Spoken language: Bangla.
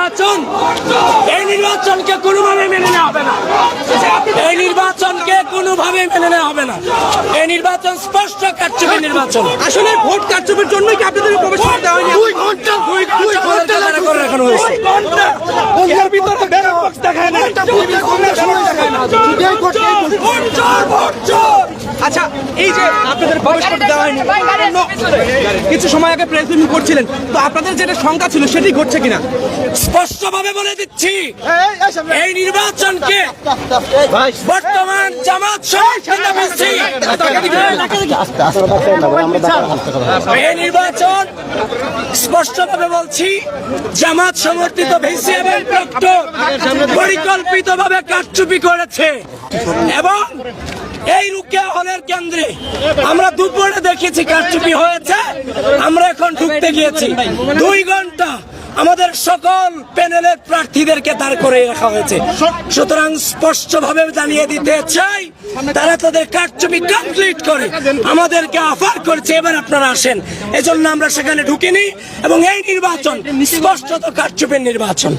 নির্বাচন এই নির্বাচনকে কোনোভাবে মেনে নেওয়া হবে না। এই নির্বাচনকে কোনোভাবে মেনে নেওয়া হবে না। এই নির্বাচন স্পষ্ট কারচুপি নির্বাচন। আসলে ভোট কারচুপির জন্যই কি আপনাদের প্রবেশ করতে হয়নি? দুই ঘণ্টা দুই ঘণ্টা তারা করে রাখানো হয়েছে। এর ভিতরে ব্যালট বক্স দেখায় না দেখায় না আচ্ছা এই যে আপনাদের প্রবেশ করতে দেওয়া হয়নি কিছু সময় আগে প্রেস ব্রিফিং করছিলেন তো আপনাদের যেটা শঙ্কা ছিল সেটি ঘটছে কিনা স্পষ্টভাবে বলে দিচ্ছি এই নির্বাচনকে বর্তমান জামাত এই নির্বাচন স্পষ্টভাবে বলছি জামাত সমর্থিত ভিসি এবং প্রক্টর পরিকল্পিতভাবে কারচুপি করেছে এবং এই রুকিয়া হলের কেন্দ্রে। আমরা দুপুরে দেখেছি কারচুপি হয়েছে, আমরা এখন ঢুকতে গিয়েছি। দুই ঘণ্টা আমাদের সকল প্যানেলের প্রার্থীদেরকে দাঁড় করে রাখা হয়েছে। সুতরাং স্পষ্টভাবে জানিয়ে দিতে চাই, তারা তাদের কারচুপি কমপ্লিট করে আমাদেরকে অফার করছে, এবার আপনারা আসেন। এজন্য আমরা সেখানে ঢুকিনি এবং এই নির্বাচন স্পষ্টত কারচুপির নির্বাচন।